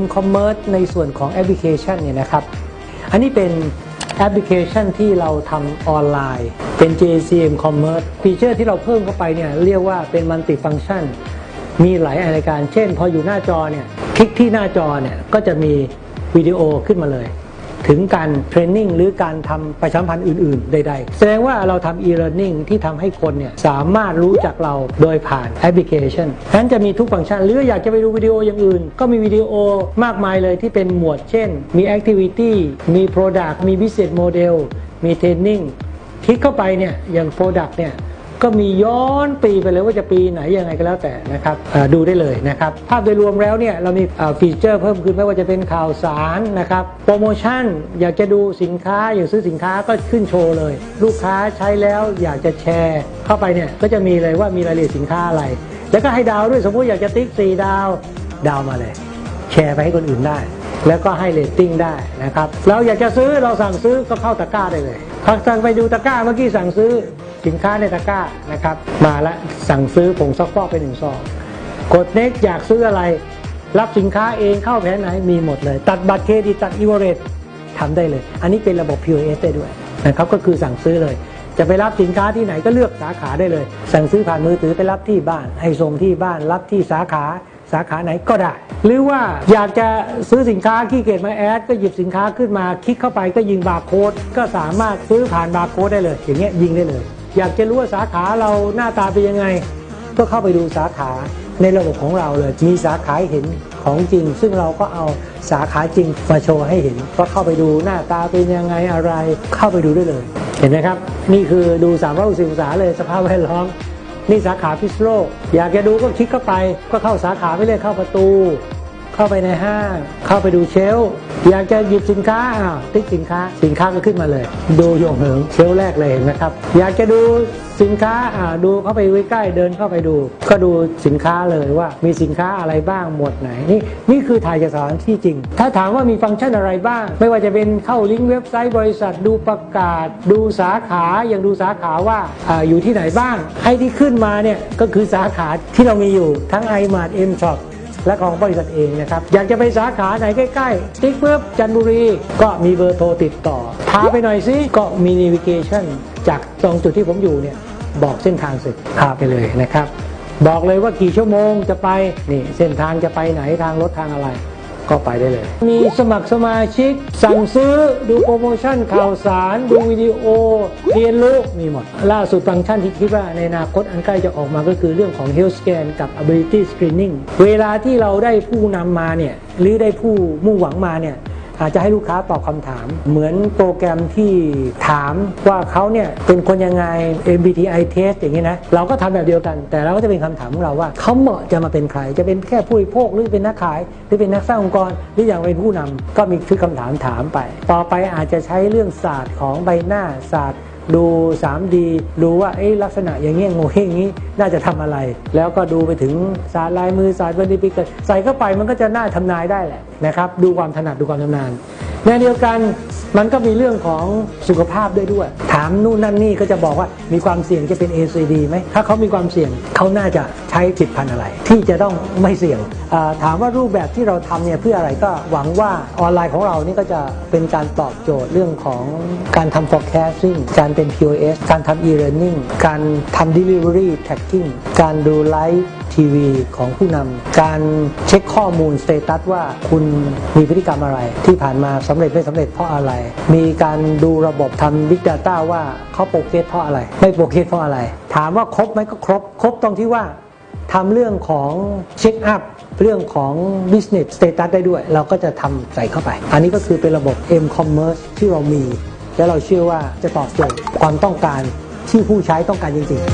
m-commerce ในส่วนของแอปพลิเคชันเนี่ยนะครับ อันนี้เป็นแอปพลิเคชันที่เราทำออนไลน์ เป็น JCM Commerce ฟีเจอร์ที่เราเพิ่มเข้าไปเนี่ยเรียกว่าเป็นมัลติฟังก์ชันมีหลายรายการ เช่น พออยู่หน้าจอเนี่ย คลิกที่หน้าจอเนี่ยก็จะมีวิดีโอขึ้นมาเลย ถึงการเทรนนิ่งหรือการทำประชาสัมพันธ์อื่น ๆ ใด ๆ แสดงว่าเราทำ e-learning ที่ทำให้คนเนี่ยสามารถรู้จักเราโดยผ่านแอปพลิเคชันนั้นจะมีทุกฟังก์ชัน หรืออยากจะไปดูวิดีโออย่างอื่น ก็มีวิดีโอมากมายเลยที่เป็นหมวดเช่น มี activity มี product มี business model มี training คลิกเข้าไปเนี่ยอย่าง Product เนี่ย ก็มีย้อนปีไปเลยว่าจะปีไหนยังไงก็แล้วแต่นะครับดูได้เลยนะครับ ภาพโดยรวมแล้วเนี่ยเรามีฟีเจอร์เพิ่มขึ้นไม่ว่าจะเป็นข่าวสารนะครับโปรโมชั่นอยากจะดูสินค้าอยากซื้อสินค้าก็ขึ้นโชว์เลย ลูกค้าใช้แล้วอยากจะแชร์เข้าไปเนี่ยก็จะมีเลยว่ามีรายละเอียดสินค้าอะไร แล้วก็ให้ดาวด้วยสมมติอยากจะติ๊กสี่ดาวดาวมาเลย แชร์ไปให้คนอื่นได้ แล้วก็ให้เรตติ้งได้นะครับเราอยากจะซื้อเราสั่งซื้อก็เข้าตะกร้าได้เลยพอสั่งไปดูตะกร้าเมื่อกี้สั่งซื้อ สินค้าในตะกร้านะครับ มาแล้วสั่งซื้อผงซักฟอกไปหนึ่งซองกดเน็กอยากซื้ออะไร รับสินค้าเองเข้าแผนไหนมีหมดเลย ตัดบัตรเครดิตตัดอีเวอเรตทำได้เลย อันนี้เป็นระบบ POS ได้ด้วยนะครับก็คือสั่งซื้อเลย จะไปรับสินค้าที่ไหนก็เลือกสาขาได้เลย สั่งซื้อผ่านมือถือไปรับที่บ้าน ให้ส่งที่บ้านรับที่สาขาสาขาไหนก็ได้ หรือว่าอยากจะซื้อสินค้าขี้เกียจมาแอด ก็หยิบสินค้าขึ้นมาคลิกเข้าไปก็ยิงบาร์โค้ดก็สามารถซื้อผ่านบาร์โค้ดได้เลย อย่างเงี้ยยิงได้เลย อยากจะรู้ว่าสาขาเราหน้าตาเป็นยังไง ก็เข้าไปดูสาขาในระบบของเราเลยมีสาขาเห็นของจริง ซึ่งเราก็เอาสาขาจริงมาโชว์ให้เห็นก็เข้าไปดูหน้าตาเป็นยังไงอะไรเข้าไปดูได้เลย เห็นไหมครับ นี่คือดู3 6 0องศาเลยสภาพแวดล้อมนี่สาขาพิษโลก อยากจะดูก็คลิกเข้าไป ก็เข้าสาขาไปเลยเข้าประตู เข้าไปในห้าง เข้าไปดูเชลอยากจะหยิบสินค้าอ้าวติ๊กสินค้าสินค้าก็ขึ้นมาเลย ดูโยงเหิงเชลแรกเลยเห็นะครับ อยากจะดูสินค้าอ่าดูเข้าไปใกล้ๆเดินเข้าไปดู ก็ดูสินค้าเลยว่ามีสินค้าอะไรบ้างหมวดไหนนี่นี่คือถ่ายเอกสารที่จริง ถ้าถามว่ามีฟังก์ชันอะไรบ้าง ไม่ว่าจะเป็นเข้าลิงก์เว็บไซต์บริษัทดูประกาศ ดูสาขาอย่างดูสาขาว่าอ่าอยู่ที่ไหนบ้างให้ที่ขึ้นมาเนี่ยก็คือสาขาที่เรามีอยู่ทั้ง iMart M Shop และของบริษัทเองนะครับอยากจะไปสาขาไหนใกล้ๆติ๊กปุ๊บจันบุรี ก็มีเบอร์โทรติดต่อพาไปหน่อยสิก็มีนิวิเกชั่นจากตรงจุดที่ผมอยู่เนี่ยบอกเส้นทางเสร็จพาไปเลยนะครับ บอกเลยว่ากี่ชั่วโมงจะไปนี่เส้นทางจะไปไหนทางรถทางอะไร ก็ไปได้เลย มีสมัครสมาชิก สั่งซื้อดูโปรโมชั่นข่าวสาร ดูวิดีโอ เรียนรู้มีหมด ล่าสุดฟังก์ชันที่คิดว่าในอนาคตอันใกล้จะออกมาก็คือเรื่องของ Health Scan กับ Ability Screening เวลาที่เราได้ผู้นำมาเนี่ยหรือได้ผู้มุ่งหวังมาเนี่ย อาจจะให้ลูกค้าตอบคำถาม เหมือนโปรแกรมที่ถามว่าเขาเนี่ยเป็นคนยังไง MBTI test อย่างนี้นะเราก็ทำแบบเดียวกัน แต่เราก็จะเป็นคำถามของเราว่าเขาเหมาะจะมาเป็นใคร จะเป็นแค่ผู้บริโภคหรือเป็นนักขาย หรือเป็นนักสร้างองค์กรหรืออย่างเป็นผู้นำก็มีชุดคำถามถามไป ต่อไปอาจจะใช้เรื่องศาสตร์ของใบหน้าศาสตร์ ดู 3D ดูว่าไอ้ลักษณะอย่างเงี้ยงูอย่างงี้น่าจะทำอะไร แล้วก็ดูไปถึงสายลายมือสาสตร์บันทึกใส่เข้าไปมันก็จะน่าทำนายได้แหละนะครับ ดูความถนัดดูความชำนาญในเดียวกัน มันก็มีเรื่องของสุขภาพด้วยด้วย ถามนู่นนั่นนี่ก็จะบอกว่ามีความเสี่ยงจะเป็น ACD ไหมถ้าเขามีความเสี่ยงเขาน่าจะใช้ผลิดพันอะไร ที่จะต้องไม่เสี่ยงถามว่ารูปแบบที่เราทำเนี่ยเพื่ออะไรก็หวังว่าออนไลน์ของเรานี่ก็จะเป็นการตอบโจทย์เรื่องของการทำ forecasting การเป็น POS การทำ e-learning การทำ delivery tracking การดูไลฟ์ ทีวีของผู้นำการเช็คข้อมูลสเตตัสว่าคุณมีพฤติกรรมอะไร ที่ผ่านมาสำเร็จไม่สำเร็จเพราะอะไร มีการดูระบบทำ Big Data ว่าเขาโปรเกรสเพราะอะไร ไม่โปรเกรสเพราะอะไร ถามว่าครบไหมก็ครบ ครบตรงที่ว่าทำเรื่องของเช็คอัพเรื่องของ business status ได้ด้วย เราก็จะทำใส่เข้าไป อันนี้ก็คือเป็นระบบ m-commerce ที่เรามี และเราเชื่อว่าจะตอบโจทย์ความต้องการที่ผู้ใช้ต้องการจริง ๆ